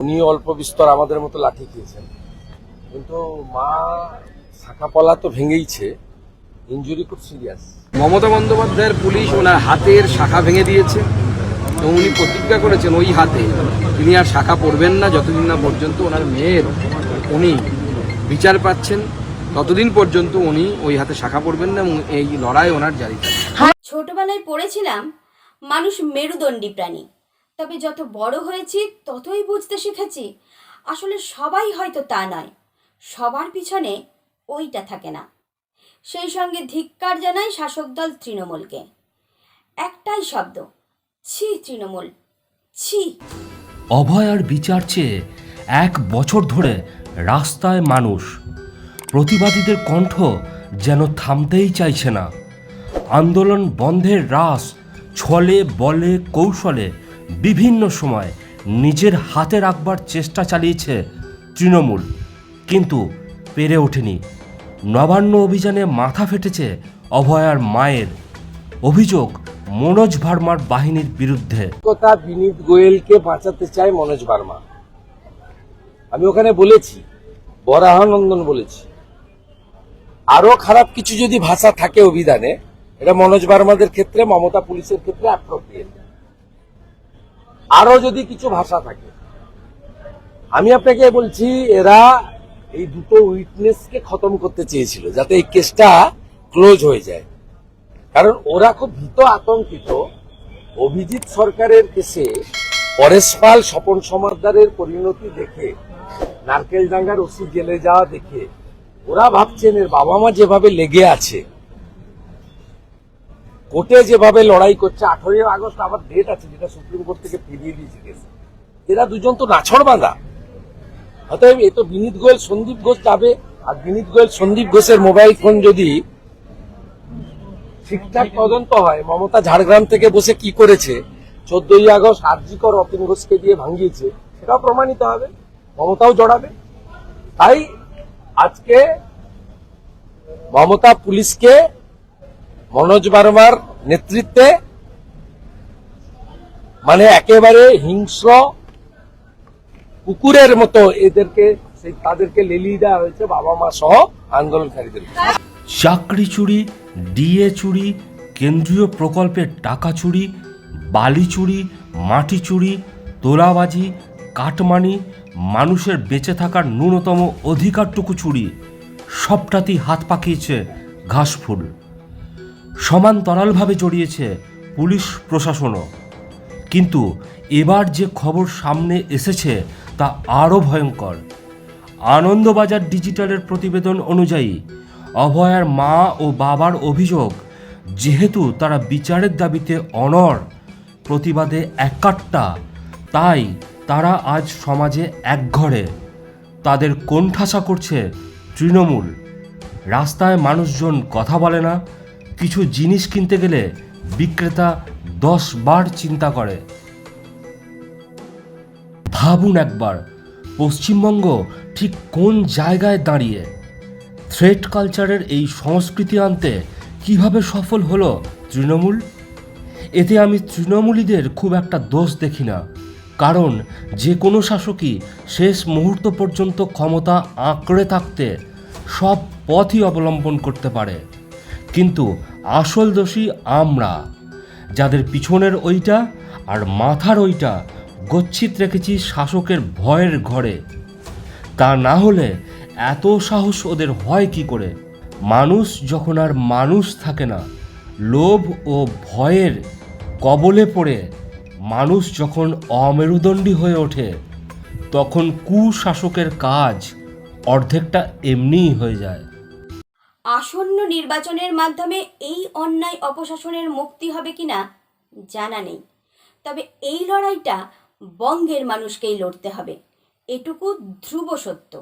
উনি অল্প বিস্তর আমাদের মতো লাঠি খেয়েছেন। কিন্তু মা শাখাপলা তো ভেঙেইছে ইঞ্জুরি খুব সিরিয়াস মমতা বন্দ্যোপাধ্যায়ের পুলিশ ওনার হাতের শাখা ভেঙে দিয়েছে এবং উনি প্রতিজ্ঞা করেছেন ওই হাতে তিনি আর শাখা পড়বেন না যতদিন না পর্যন্ত ওনার মেয়ের উনি বিচার পাচ্ছেন ততদিন পর্যন্ত উনি ওই হাতে শাখা পড়বেন না এবং এই লড়াই ওনার জারি থাকবে। ছোটবেলায় পড়েছিলাম মানুষ মেরুদণ্ডী প্রাণী। তবে যত বড় হয়েছি, ততই বুঝতে শিখেছি। আসলে সবাই হয়তো তা নয়। সবার পিছনে ওইটা থাকে না। সেই সঙ্গে ধিক্কার জানাই শাসক দল তৃণমূলকে। একটাই শব্দ, ছি তৃণমূল, ছি। অভয়ার বিচার চেয়ে এক বছর ধরে রাস্তায় মানুষ। প্রতিবাদীদের কণ্ঠ যেন থামতেই চাইছে না। আন্দোলন বন্ধের রাস, ছলে বলে কৌশলে বিভিন্ন সময় নিজের হাতে রাখবার চেষ্টা চালিয়েছে তৃণমূল। কিন্তু পেরে ওঠেনি। নবান্ন অভিযানে মাথা ফেটেছে অভয়ার মায়ের। অভিযোগ, মনোজ ভার্মার বাহিনীর বিরুদ্ধে। কথা বিনীত গোয়েলকে বাঁচাতে চায় মনোজ ভার্মা। আমি ওখানে বলেছি, বরাহানন্দন বলেছি। আরও খারাপ কিছু যদি ভাষা থাকে অভিধানে, এটা মনোজ বার্মাদের ক্ষেত্রে, মমতা পুলিশের ক্ষেত্রে অ্যাপ্রোপ্রিয়েট আরও যদি কিছু ভাষা থাকে। আমি আপনাকে বলছি, এরা এই দুটো উইটনেসকে খতম করতে চেয়েছিল, যাতে এই কেসটা ক্লোজ হয়ে যায়। কারণ ওরা খুব ভীত আতঙ্কিত। অভিজিৎ সরকারের কেসে পরেশ পাল, স্বপন সমাদ্দারের পরিণতি দেখে, নারকেল ডাঙ্গার ওষুধ জেলে যাওয়া দেখে, ওরা ভাবছেন এর বাবা মা যেভাবে লেগে আছে কোর্টে যেভাবে লড়াই করছে, আঠারোই আগস্ট আবার ডেট আছে যেটা সুপ্রিম কোর্ট থেকে ফিরিয়ে দিয়েছে কেস এরা দুজন তো নাছড় বাঁধা। অতএব এ তো বিনীত গোয়েল, সন্দীপ ঘোষ যাবে। আর বিনীত গোয়েল, সন্দীপ ঘোষের মোবাইল ফোন যদি ঠিকঠাক তদন্ত হয়, মমতা ঝাড়গ্রাম থেকে বসে কি করেছে, চোদ্দই আগস্ট আরজিকর, অতীন ঘোষকে দিয়ে ভাঙিয়েছে, সেটাও প্রমাণিত হবে। মমতাও জড়াবে। তাই আজকে মমতা পুলিশকে মনোজ বার্মার নেতৃত্বে মানে একেবারে হিংস্র কুকুরের মতো এদেরকে, সেই তাদেরকে লেলিয়ে দেওয়া হয়েছে বাবা মা সহ আন্দোলনকারীদের। চাকরি চুরি, ডিএ চুরি, কেন্দ্রীয় প্রকল্পের টাকা চুরি, বালি চুরি, মাটি চুরি, তোলাবাজি, কাটমানি, মানুষের বেঁচে থাকার ন্যূনতম অধিকারটুকু চুরি, সবটাতেই হাত পাকিয়েছে ঘাসফুল। সমান্তরালভাবে জড়িয়েছে পুলিশ প্রশাসনও। কিন্তু এবার যে খবর সামনে এসেছে তা আরও ভয়ঙ্কর। আনন্দবাজার ডিজিটালের প্রতিবেদন অনুযায়ী অভয়ার মা ও বাবার অভিযোগ, যেহেতু তারা বিচারের দাবিতে অনর প্রতিবাদে একাট্টা, তাই তারা আজ সমাজে একঘরে। তাদের কোণঠাসা করছে তৃণমূল। রাস্তায় মানুষজন কথা বলে না কিছু জিনিস কিনতে গেলে বিক্রেতা দশ বার চিন্তা করে। ভাবুন একবার, পশ্চিমবঙ্গ ঠিক কোন জায়গায় দাঁড়িয়ে? থ্রেড কালচারের এই সংস্কৃতি আনতে কীভাবে সফল হলো তৃণমূল? এতে আমি তৃণমূলীদের খুব একটা দোষ দেখি না, কারণ যে কোনো শাসকই শেষ মুহূর্ত পর্যন্ত ক্ষমতা আঁকড়ে থাকতে সব পথই অবলম্বন করতে পারে। কিন্তু আসল দোষী আমরা, যাদের পিছনের ওইটা আর মাথার ওইটা গচ্ছিত রেখেছি শাসকের ভয়ের ঘরে। তা না হলে এত সাহস ওদের হয় কি করে? মানুষ যখন আর মানুষ থাকে না, লোভ ও ভয়ের কবলে পড়ে মানুষ যখন অমেরুদণ্ডী হয়ে ওঠে, তখন কুশাসকের কাজ অর্ধেকটা এমনিই হয়ে যায়। আসন্ন নির্বাচনের মাধ্যমে এই অন্যায় অপশাসনের মুক্তি হবে কিনা জানা নেই। তবে এই লড়াইটা বঙ্গের মানুষকেই লড়তে হবে। এটুকু ধ্রুব সত্য।